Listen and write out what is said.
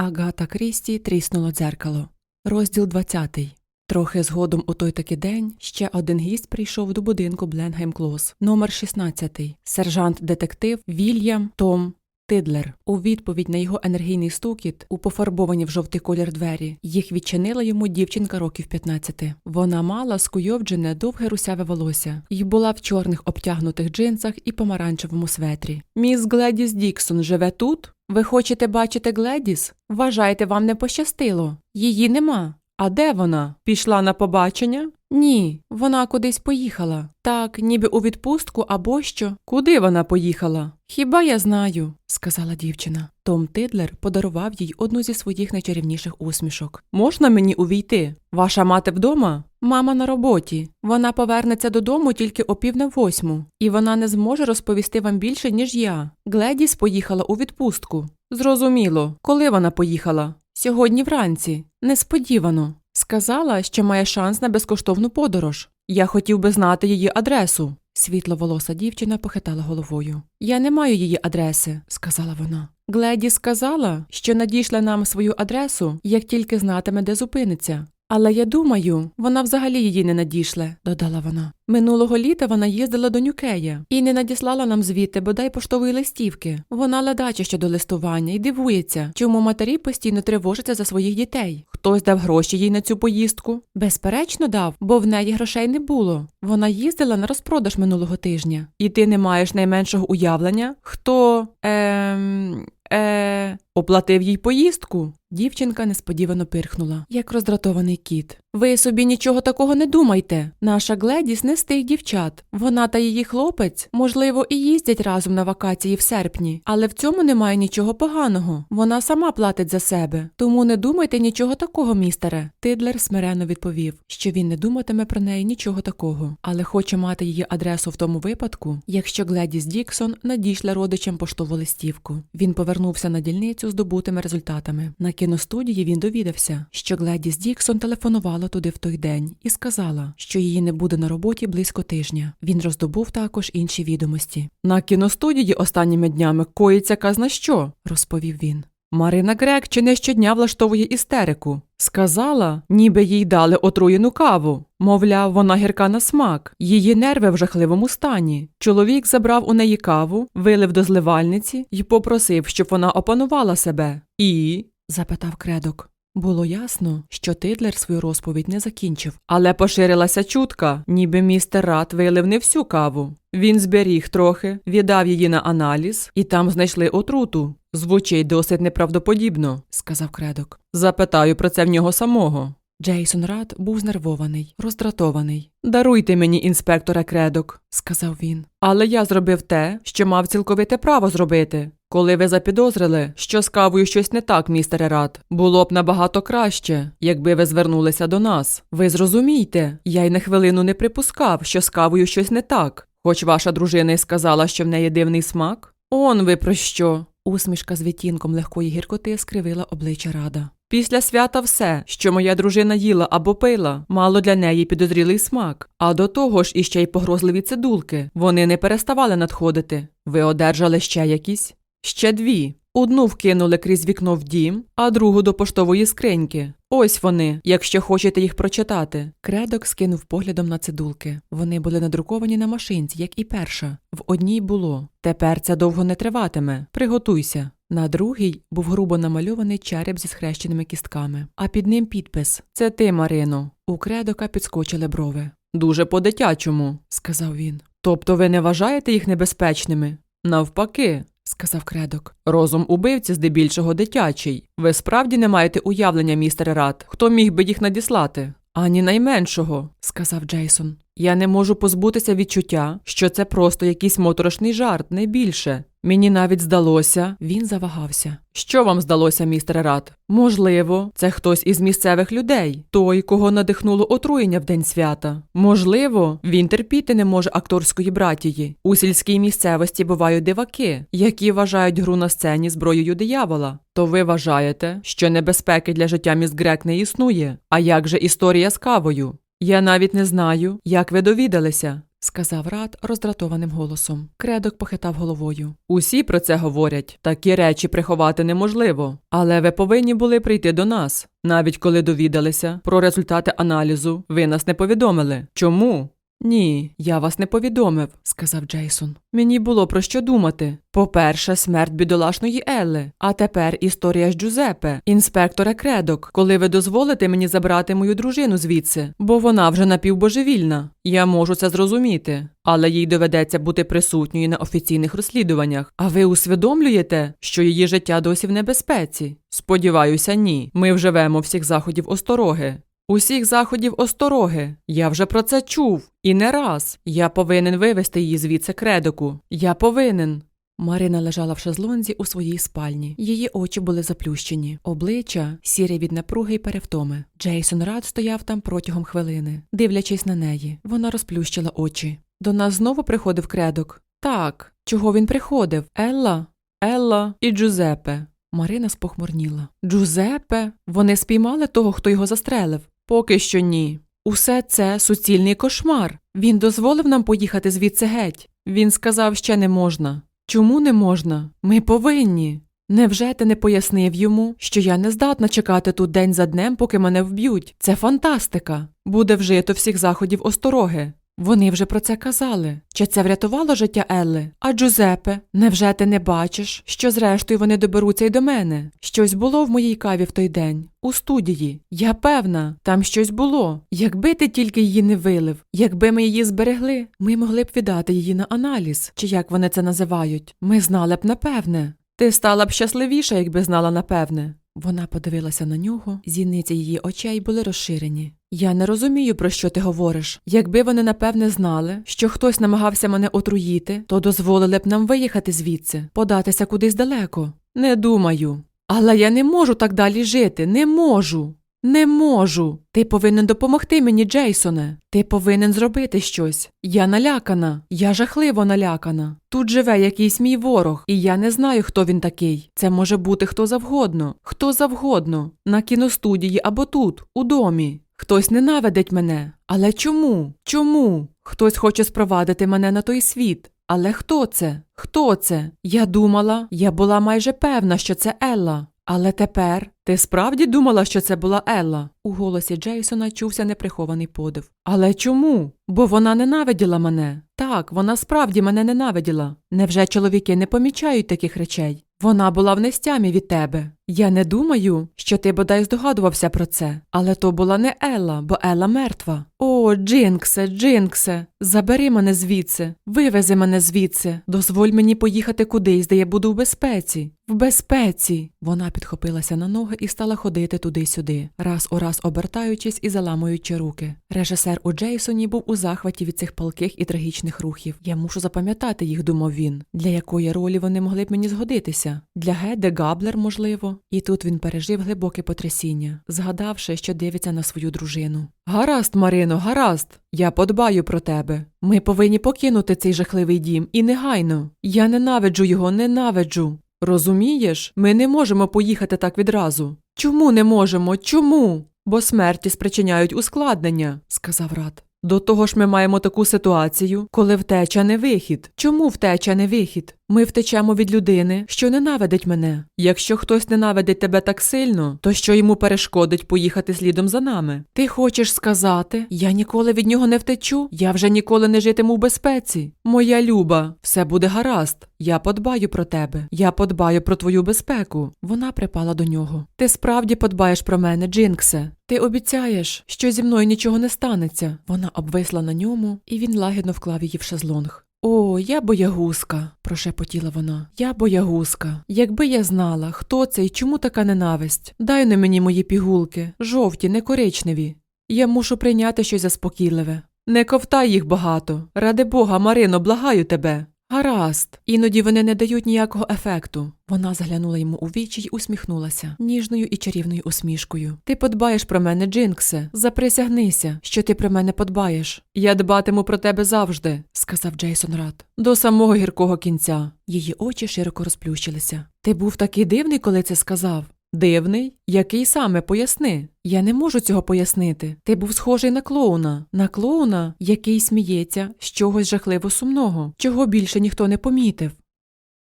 Агата Крісті тріснуло дзеркало. Розділ 20. Трохи згодом у той таки день ще один гість прийшов до будинку Бленгейм Клос, номер 16, сержант-детектив Вільям Том Тидлер. У відповідь на його енергійний стукіт, у пофарбовані в жовтий колір двері, їх відчинила йому дівчинка років 15. Вона мала скуйовджене довге русяве волосся і була в чорних обтягнутих джинсах і помаранчевому светрі. Міс Гледіс Діксон живе тут? Ви хочете бачити Гледіс? Вважаєте, вам не пощастило? Її нема. А де вона? Пішла на побачення? Ні, вона кудись поїхала. Так, ніби у відпустку або що. Куди вона поїхала? Хіба я знаю, сказала дівчина. Том Тидлер подарував їй одну зі своїх найчарівніших усмішок. Можна мені увійти? Ваша мати вдома? Мама на роботі. Вона повернеться додому тільки о пів на восьму, і вона не зможе розповісти вам більше, ніж я. Гледіс поїхала у відпустку. Зрозуміло, коли вона поїхала? Сьогодні вранці. Несподівано. Сказала, що має шанс на безкоштовну подорож. Я хотів би знати її адресу. Світловолоса дівчина похитала головою. Я не маю її адреси, сказала вона. Гледі сказала, що надійшла нам свою адресу, як тільки знатиме, де зупиниться. Але я думаю, вона взагалі її не надішле, додала вона. Минулого літа вона їздила до Нюкея і не надіслала нам звідти бодай поштової листівки. Вона ледача щодо листування і дивується, чому матері постійно тривожаться за своїх дітей. Хтось дав гроші їй на цю поїздку? Безперечно, дав, бо в неї грошей не було. Вона їздила на розпродаж минулого тижня. І ти не маєш найменшого уявлення? Хто ем. Е, оплатив їй поїздку. Дівчинка несподівано пирхнула, як роздратований кіт. Ви собі нічого такого не думайте. Наша Гледіс не з тих дівчат. Вона та її хлопець, можливо, і їздять разом на вакації в серпні, але в цьому немає нічого поганого. Вона сама платить за себе. Тому не думайте нічого такого, містере. Тидлер смиренно відповів, що він не думатиме про неї нічого такого, але хоче мати її адресу в тому випадку, якщо Гледіс Діксон надійшла родичам поштову листівку. Він повернувся на дільницю з добутими результатами. На кіностудії він довідався, що Гледіс Діксон телефонувала туди в той день і сказала, що її не буде на роботі близько тижня. Він роздобув також інші відомості. На кіностудії останніми днями коїться казна що, розповів він. Марина Грек чи не щодня влаштовує істерику. Сказала, ніби їй дали отруєну каву. Мовляв, вона гірка на смак, її нерви в жахливому стані. Чоловік забрав у неї каву, вилив до зливальниці і попросив, щоб вона опанувала себе. І. запитав кредок. Було ясно, що Тидлер свою розповідь не закінчив, але поширилася чутка, ніби містер Рат вилив не всю каву. Він зберіг трохи, віддав її на аналіз, і там знайшли отруту. Звучить досить неправдоподібно, сказав кредок. Запитаю про це в нього самого. Джейсон Рад був знервований, роздратований. Даруйте мені, інспектора кредок, сказав він. Але я зробив те, що мав цілковите право зробити. Коли ви запідозрили, що з кавою щось не так, містере Рад, було б набагато краще, якби ви звернулися до нас. Ви зрозумійте, я й на хвилину не припускав, що з кавою щось не так. Хоч ваша дружина й сказала, що в неї дивний смак. Он ви про що? Усмішка з відтінком легкої гіркоти скривила обличчя рада. Після свята все, що моя дружина їла або пила, мало для неї підозрілий смак. А до того ж іще й погрозливі цидулки. Вони не переставали надходити. Ви одержали ще якісь? Ще дві. Одну вкинули крізь вікно в дім, а другу до поштової скриньки. Ось вони, якщо хочете їх прочитати. Кредок скинув поглядом на цидулки. Вони були надруковані на машинці, як і перша. В одній було Тепер це довго не триватиме. Приготуйся. На другій був грубо намальований череп зі схрещеними кістками, а під ним підпис Це ти, Марино. У кредока підскочили брови. Дуже по-дитячому, сказав він. Тобто ви не вважаєте їх небезпечними? Навпаки, сказав кредок. Розум убивці здебільшого дитячий. Ви справді не маєте уявлення, містере Рад, хто міг би їх надіслати? Ані найменшого, сказав Джейсон. Я не можу позбутися відчуття, що це просто якийсь моторошний жарт, не більше. Мені навіть здалося, він завагався. Що вам здалося, містер Рад? Можливо, це хтось із місцевих людей, той, кого надихнуло отруєння в день свята. Можливо, він терпіти не може акторської братії. У сільській місцевості бувають диваки, які вважають гру на сцені зброєю диявола. То ви вважаєте, що небезпеки для життя міс Грек не існує? А як же історія з кавою? Я навіть не знаю, як ви довідалися, сказав Рад роздратованим голосом. Кредок похитав головою. Усі про це говорять. Такі речі приховати неможливо. Але ви повинні були прийти до нас. Навіть коли довідалися про результати аналізу, ви нас не повідомили. Чому? Ні, я вас не повідомив, сказав Джейсон. Мені було про що думати. По-перше, смерть бідолашної Елли, а тепер історія з Джузепе, інспектора Кредок, коли ви дозволите мені забрати мою дружину звідси, бо вона вже напівбожевільна. Я можу це зрозуміти, але їй доведеться бути присутньою на офіційних розслідуваннях. А ви усвідомлюєте, що її життя досі в небезпеці? Сподіваюся, ні. Ми вживемо всіх заходів остороги. Усіх заходів остороги. Я вже про це чув. І не раз. Я повинен вивести її звідси кредоку. Я повинен. Марина лежала в шезлонзі у своїй спальні. Її очі були заплющені, обличчя сірі від напруги й перевтоми. Джейсон Рад стояв там протягом хвилини, дивлячись на неї. Вона розплющила очі. До нас знову приходив кредок. Так, чого він приходив? Елла, Елла і Джузепе. Марина спохмурніла. Джузепе? Вони спіймали того, хто його застрелив? Поки що ні. Усе це суцільний кошмар. Він дозволив нам поїхати звідси геть. Він сказав, ще не можна. Чому не можна? Ми повинні. Невже ти не пояснив йому, що я не здатна чекати тут день за днем, поки мене вб'ють? Це фантастика. Буде вжито всіх заходів остороги. Вони вже про це казали. Чи це врятувало життя Елли? А Джузепе, невже ти не бачиш, що зрештою вони доберуться й до мене? Щось було в моїй каві в той день, у студії. Я певна, там щось було. Якби ти тільки її не вилив, якби ми її зберегли, ми могли б віддати її на аналіз, чи як вони це називають. Ми знали б напевне. Ти стала б щасливіша, якби знала напевне. Вона подивилася на нього, зіниці її очей були розширені. Я не розумію, про що ти говориш. Якби вони напевне знали, що хтось намагався мене отруїти, то дозволили б нам виїхати звідси, податися кудись далеко. Не думаю. Але я не можу так далі жити, не можу. Не можу. Ти повинен допомогти мені, Джейсоне. Ти повинен зробити щось. Я налякана, я жахливо налякана. Тут живе якийсь мій ворог, і я не знаю, хто він такий. Це може бути хто завгодно, хто завгодно, на кіностудії або тут, у домі. Хтось ненавидить мене. Але чому? Чому? Хтось хоче спровадити мене на той світ. Але хто це? Хто це? Я думала, я була майже певна, що це Елла. Але тепер ти справді думала, що це була Елла? У голосі Джейсона чувся неприхований подив. Але чому? Бо вона ненавиділа мене. Так, вона справді мене ненавиділа. Невже чоловіки не помічають таких речей? Вона була в нестямі від тебе. Я не думаю, що ти бодай здогадувався про це, але то була не Елла, бо Елла мертва. О, Джинксе, Джинксе, забери мене звідси, вивези мене звідси, дозволь мені поїхати кудись, де я буду в безпеці. В безпеці. Вона підхопилася на ноги і стала ходити туди-сюди, раз у раз обертаючись і заламуючи руки. Режисер у Джейсоні був у захваті від цих палких і трагічних рухів. Я мушу запам'ятати їх, думав він. Для якої ролі вони могли б мені згодитися? Для Геде Габлер, можливо. І тут він пережив глибоке потрясіння, згадавши, що дивиться на свою дружину. Гаразд, Марино, гаразд. Я подбаю про тебе. Ми повинні покинути цей жахливий дім і негайно. Я ненавиджу його, ненавиджу. Розумієш, ми не можемо поїхати так відразу. Чому не можемо? Чому? Бо смерті спричиняють ускладнення, сказав Рад. До того ж ми маємо таку ситуацію, коли втеча не вихід. Чому втеча не вихід? Ми втечемо від людини, що ненавидить мене. Якщо хтось ненавидить тебе так сильно, то що йому перешкодить поїхати слідом за нами? Ти хочеш сказати, я ніколи від нього не втечу, я вже ніколи не житиму в безпеці. Моя люба, все буде гаразд. Я подбаю про тебе. Я подбаю про твою безпеку. Вона припала до нього. Ти справді подбаєш про мене, Джинксе. Ти обіцяєш, що зі мною нічого не станеться. Вона обвисла на ньому, і він лагідно вклав її в шезлонг. О, я боягузка, прошепотіла вона. Я боягузка. Якби я знала, хто це і чому така ненависть. Дай на мені мої пігулки, жовті, не коричневі. Я мушу прийняти щось заспокійливе. Не ковтай їх багато. Ради Бога, Марино, благаю тебе. Гаразд, іноді вони не дають ніякого ефекту. Вона заглянула йому у вічі й усміхнулася ніжною і чарівною усмішкою. Ти подбаєш про мене, Джинксе. Заприсягнися, що ти про мене подбаєш. Я дбатиму про тебе завжди, сказав Джейсон Рад. До самого гіркого кінця. Її очі широко розплющилися. Ти був такий дивний, коли це сказав. Дивний? Який саме поясни? Я не можу цього пояснити. Ти був схожий на клоуна, на клоуна, який сміється з чогось жахливо сумного, чого більше ніхто не помітив.